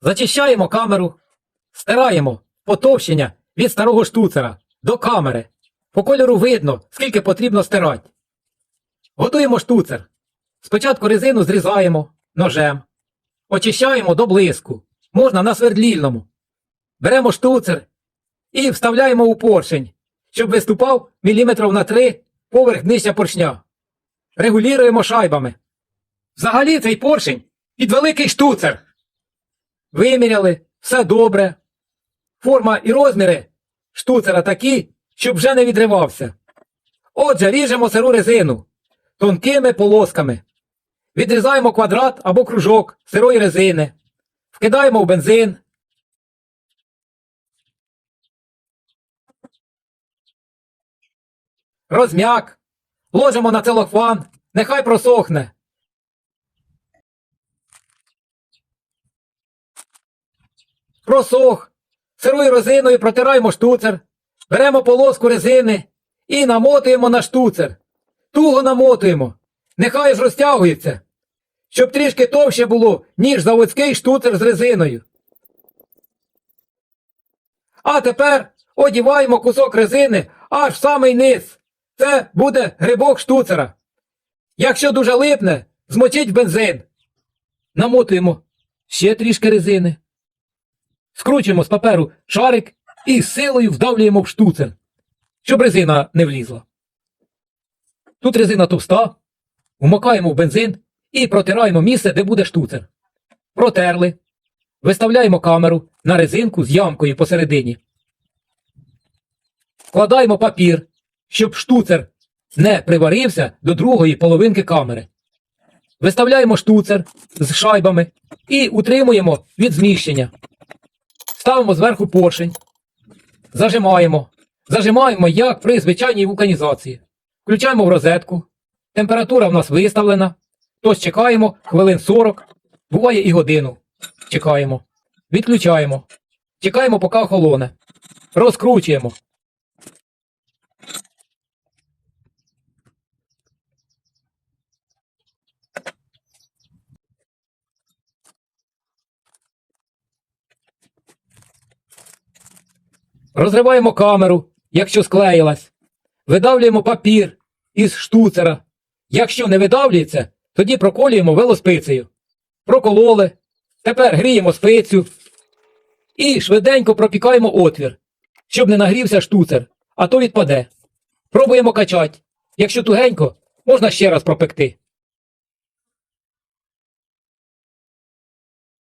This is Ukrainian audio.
Зачищаємо камеру, стираємо потовщення від старого штуцера до камери. По кольору видно, скільки потрібно стирати. Готуємо штуцер. Спочатку резину зрізаємо ножем. Очищаємо до блиску. Можна на свердлільному. Беремо штуцер і вставляємо у поршень, щоб виступав міліметрів на 3 поверх днища поршня. Регулюємо шайбами. Взагалі цей поршень під великий штуцер. Виміряли, все добре. Форма і розміри штуцера такі, щоб вже не відривався. Отже, ріжемо сиру резину тонкими полосками. Відрізаємо квадрат або кружок сирої резини. Вкидаємо в бензин. Розм'як. Ложимо на целофан. Нехай просохне. Просох. Сирою резиною протираємо штуцер. Беремо полоску резини і намотуємо на штуцер. Туго намотуємо. Нехай ж розтягується. Щоб трішки товще було, ніж заводський штуцер з резиною. А тепер одіваємо кусок резини аж в самий низ. Це буде грибок штуцера. Якщо дуже липне, змочіть бензин. Намотуємо ще трішки резини. Скручуємо з паперу шарик і силою вдавлюємо в штуцер, щоб резина не влізла. Тут резина товста, вмикаємо в бензин і протираємо місце, де буде штуцер. Протерли. Виставляємо камеру на резинку з ямкою посередині. Вкладаємо папір, щоб штуцер не приварився до другої половинки камери. Виставляємо штуцер з шайбами і утримуємо від зміщення. Ставимо зверху поршень. Зажимаємо. Зажимаємо, як при звичайній вулканізації. Включаємо в розетку. Температура в нас виставлена. Тож чекаємо хвилин 40, буває і годину. Чекаємо. Відключаємо. Чекаємо, поки охолоне. Розкручуємо. Розриваємо камеру, якщо склеїлась. Видавлюємо папір із штуцера. Якщо не видавлюється, тоді проколюємо велоспицею. Прокололи. Тепер гріємо спицю. І швиденько пропікаємо отвір, щоб не нагрівся штуцер, а то відпаде. Пробуємо качати. Якщо тугенько, можна ще раз пропекти.